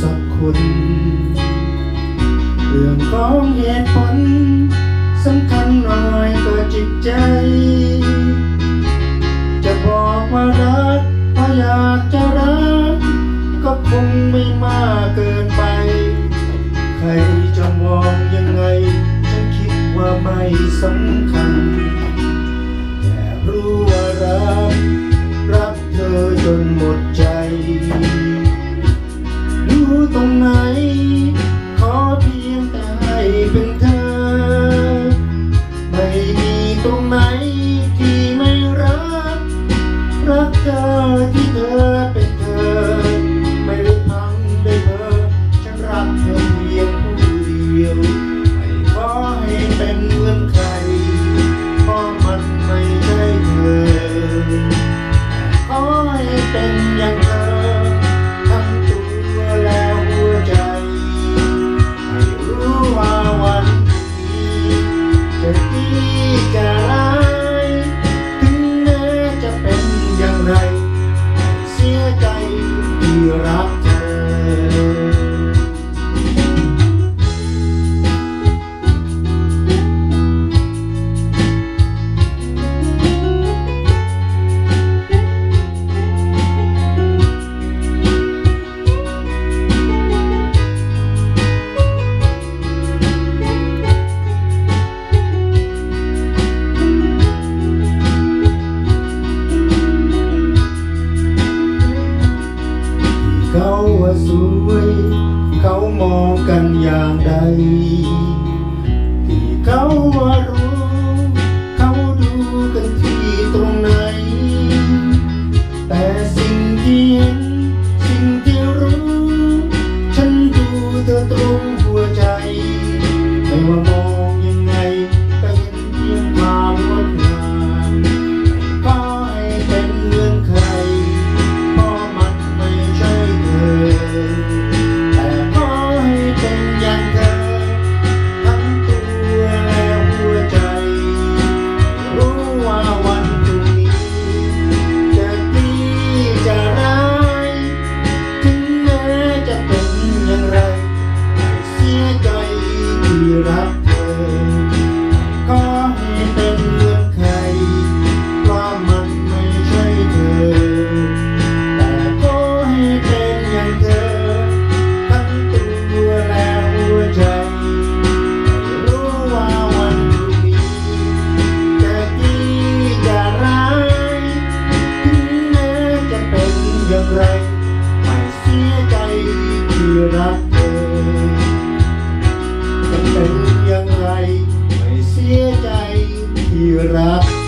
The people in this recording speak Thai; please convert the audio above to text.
สักคน เรื่องของเหตุผลสำคัญน่อยก็จิตใจ จะบอกว่ารักเพราอยากจะรัก ก็คงไม่มากเกินไป ใครจะมองยังไง ฉันคิดว่าไม่สำคัญ ตรงไหน ขอเพียงแต่ให้เป็นเธอ ไม่มีตรงไหนที่ไม่รัก รักเธอที่เธอเป็นเธอ ไม่ได้พังได้เบอฉันรักเธอเพียงผู้เดียว ไม่ขอให้เป็นเหมือนใคร ที่รั เข you? verdad.